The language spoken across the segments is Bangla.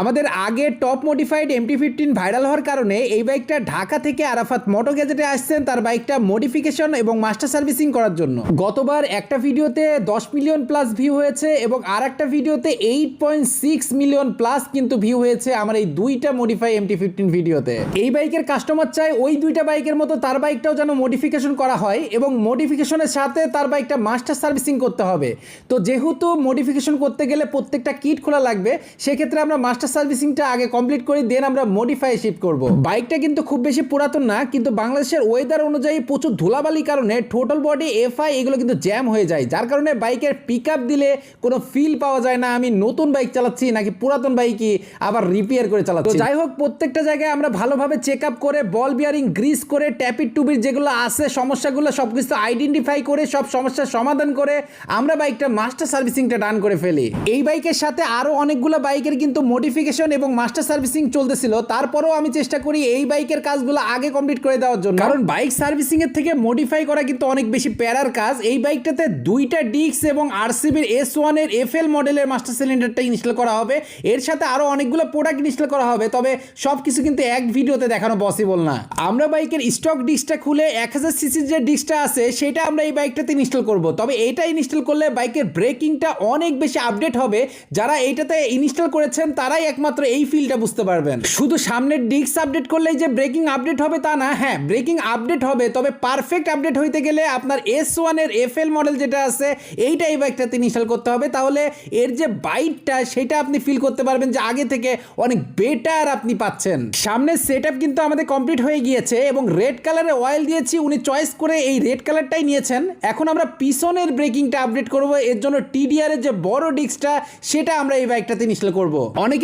আমাদের আগে top modified MT fifteen viral হওয়ার কারণে এই বাইকটা ঢাকা থেকে আরাফাত মোটো গ্যাজেটে আসছেন তার বাইকটা মডিফিকেশন এবং মাস্টার সার্ভিসিং করার জন্য। গতবার একটা ভিডিওতে দশ মিলিয়ন প্লাস ভিউ হয়েছে এবং আর একটা ভিডিওতে eight point six million plus কিন্তু ভিউ হয়েছে আমার এই দুইটা মডিফাই এমটি ফিফটিন ভিডিওতে। এই বাইকের কাস্টমার চাই ওই দুইটা বাইকের মতো তার বাইকটাও যেন মডিফিকেশন করা হয় এবং মডিফিকেশনের সাথে তার বাইকটা মাস্টার সার্ভিসিং করতে হবে। তো যেহেতু মডিফিকেশন করতে গেলে প্রত্যেকটা কিট খোলা লাগবে, সেক্ষেত্রে আমরা মাস্টার সার্ভিসিংটা আগে কমপ্লিট করি দেন আমরা মডিফাই শিফট করব। বাইকটা কিন্তু খুব বেশি পুরাতন না, কিন্তু বাংলাদেশের ওয়েদার অনুযায়ী প্রচুর ধুলাবালির কারণে টোটাল বডি এফআই এগুলো কিন্তু জ্যাম হয়ে যায়, যার কারণে বাইকের পিক দিলে কোনো ফিল পাওয়া যায় না, আমি নতুন বাইক চালাচ্ছি নাকি পুরাতন বাইকই আবার রিপেয়ার করে চালাচ্ছি। যাই হোক, প্রত্যেকটা জায়গায় আমরা ভালোভাবে চেক করে বল বিয়ারিং গ্রিস করে ট্যাপির টুবির যেগুলো আছে, সমস্যাগুলো সব কিছু আইডেন্টিফাই করে, সব সমস্যার সমাধান করে আমরা বাইকটা মাস্টার সার্ভিসিংটা ডান করে ফেলি। এই বাইকের সাথে আরও অনেকগুলো বাইকের কিন্তু মডিফিকেশন এবং মাস্টার সার্ভিসিং চলতেছিল, তারপরেও আমি চেষ্টা করি এই বাইকের কাজগুলো আগে কমপ্লিট করে দেওয়ার জন্য। কারণ বাইক সার্ভিসিং এর থেকে মডিফাই করা কিন্তু অনেক বেশি প্যারার কাজ। এই বাইকটাতে দুইটা ডিস্ক এবং আরসিবির এস ওয়ানের এফ এল মডেলের মাস্টার সিলিন্ডারটা ইনস্টল করা হবে। এর সাথে আরও অনেকগুলো প্রোডাক্ট ইনস্টল করা হবে, তবে সব কিছু কিন্তু এক ভিডিওতে দেখানো পসিবল না। আমরা বাইকের স্টক ডিস্কটা খুলে এক হাজার সিসির যে ডিস্কটা আছে, সেটা আমরা এই বাইকটাতে ইনস্টল করব। তবে এটা ইনস্টল করলে বাইকের ব্রেকিংটা অনেক বেশি আপডেট হবে। যারা এইটাতে ইনস্টল করেছেন তারাই একমাত্র এই ফিলটা বুঝতে পারবেন। শুধু সামনের ডিস্ক আপডেট করলেই যে ব্রেকিং আপডেট হবে তা না হ্যাঁ ব্রেকিং আপডেট হবে, তবে পারফেক্ট আপডেট হইতে গেলে আপনার এস ওয়ানের এফ এল মডেল যেটা আছে এইটা এই বাইকটাতে ইনস্টল করতে হবে। তাহলে এর যে বাইটটা সেটা আপনি ফিল করতে পারবেন যে আগে থেকে অনেক বেটার আপনি পাচ্ছেন। সামনের সেট কিন্তু আমাদের কমপ্লিট হয়ে গিয়েছে এবং রেড কালারের অয়েল দিয়েছি, উনি চয়েস করে এই রেড কালারটাই নিয়েছেন। এখন আমরা পিছনের ব্রেকিংটা আপডেট করব, এর জন্য টিডিআর এর যে বড় ডিস্কটা, সেটা আমরা এই বাইকটাতে ইনস্টল করব।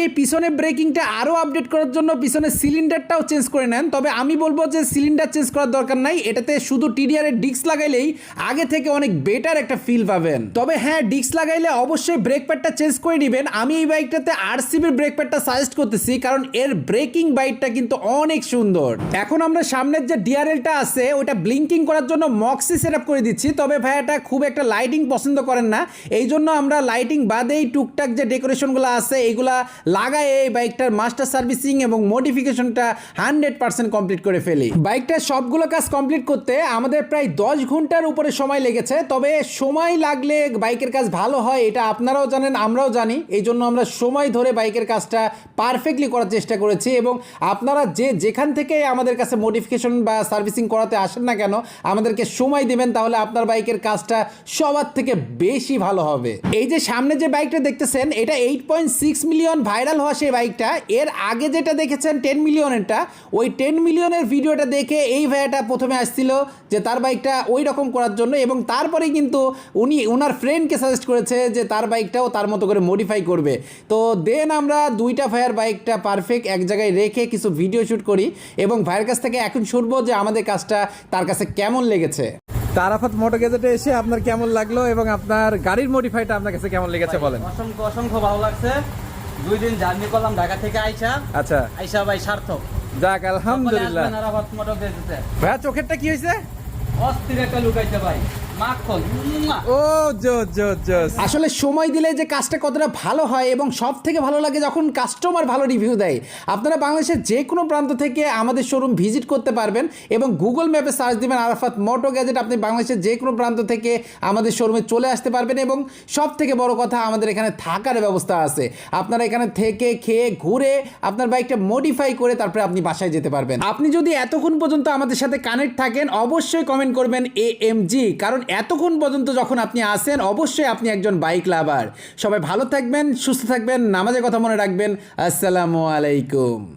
অনেকেই পিছনের ব্রেকিংটা আরও আপডেট করার জন্য পিছনে সিলিন্ডারটাও চেঞ্জ করে নেন। তবে আমি বলব যে সিলিন্ডার চেঞ্জ করার দরকার নাই। এটাতে শুধু টিডিআর এর ডিস্ক লাগাইলেই আগে থেকে অনেক বেটার একটা ফিল পাবেন। তবে হ্যাঁ ডিস্ক লাগাইলে অবশ্যই ব্রেক প্যাডটা চেঞ্জ করে নেবেন। আমি এই বাইকটাতে আরসিবির ব্রেক প্যাডটা সাজেস্ট করতেছি, কারণ এর ব্রেকিং বাইকটা কিন্তু অনেক সুন্দর। এখন আমরা সামনের যে ডিআরএলটা আছে, ওটা ব্লিঙ্কিং করার জন্য মক্সি সেট করে দিচ্ছি। তবে ভাই এটা খুব একটা লাইটিং পছন্দ করেন না। এই জন্য আমরা লাইটিং বাদেই টুকটাক যে ডেকোরেশনগুলো আছে এইগুলা লাগায় এই বাইকটার মাস্টার সার্ভিসিং এবং মডিফিকেশনটা হান্ড্রেড পার্সেন্ট কমপ্লিট করে ফেলি। বাইকটার সবগুলো কাজ কমপ্লিট করতে আমাদের প্রায় দশ ঘণ্টার উপরে সময় লেগেছে, তবে সময় লাগলে বাইকের কাজ ভালো হয়, এটা আপনারাও জানেন, আমরাও জানি। এই জন্য আমরা সময় ধরে বাইকের কাজটা পারফেক্টলি করার চেষ্টা করেছি এবং আপনারা যে যেখান থেকে আমাদের কাছে মডিফিকেশন বা সার্ভিসিং করাতে আসেন না কেন, আমাদেরকে সময় দেবেন, তাহলে আপনার বাইকের কাজটা সবার থেকে বেশি ভালো হবে। এই যে সামনে যে বাইকটা দেখতেছেন, এটা eight point six million viral হওয়া সেই বাইকটা এর আগে যেটা দেখেছেন টেন মিলিয়নেরটা ওই টেন মিলিয়নের ভিডিওটা দেখে এই ভাইয়াটা প্রথমে আসছিল যে তার বাইকটা ওই রকম করার জন্য এবং তারপরেই কিন্তু উনি ওনার ফ্রেন্ডকে সাজেস্ট করেছে যে তার বাইকটাও তার মতো করে মডিফাই করবে। তো দেন আমরা দুইটা ভাইয়ের বাইকটা পারফেক্ট এক জায়গায় রেখে কিছু ভিডিও শ্যুট করি এবং ভাইয়ের কাছ থেকে এখন শুনব যে আমাদের কাজটা তার কাছে কেমন লেগেছে। তারাফাত মোটর গেজেটে এসে আপনার কেমন লাগল এবং আপনার গাড়ির মডিফাইটা আপনার কাছে কেমন লেগেছে বলেন। অসংখ্য অসংখ্য ভালো লাগছে। দুই দিন জার্নি করলাম ঢাকা থেকে আইসা। আচ্ছা। আইসা ভাই সার্থক। যাক আলহামদুলিল্লাহ। ভাইয়া চোখেরটা কি হয়েছে? অস্থির একটা লুকাইছে ভাই। ও আসলে সময় দিলে যে কাজটা কতটা ভালো হয় এবং সব থেকে ভালো লাগে যখন কাস্টমার ভালো রিভিউ দেয়। আপনারা বাংলাদেশের যে কোনো প্রান্ত থেকে আমাদের শোরুম ভিজিট করতে পারবেন এবং গুগল ম্যাপে সার্চ দিবেন আরাফাত মোটো গ্যাজেট আপনি বাংলাদেশের যে কোনো প্রান্ত থেকে আমাদের শোরুমে চলে আসতে পারবেন এবং সব থেকে বড় কথা আমাদের এখানে থাকার ব্যবস্থা আছে। আপনারা এখানে থেকে খেয়ে ঘুরে আপনার বাইকটা মডিফাই করে তারপরে আপনি বাসায় যেতে পারবেন। আপনি যদি এতক্ষণ পর্যন্ত আমাদের সাথে কানেক্ট থাকেন অবশ্যই কমেন্ট করবেন এ এম জি কারণ এতক্ষণ পর্যন্ত যখন আপনি আসেন, অবশ্যই আপনি একজন বাইক লাভার সবাই ভালো থাকবেন, সুস্থ থাকবেন, নামাজের কথা মনে রাখবেন। আসসালামু আলাইকুম।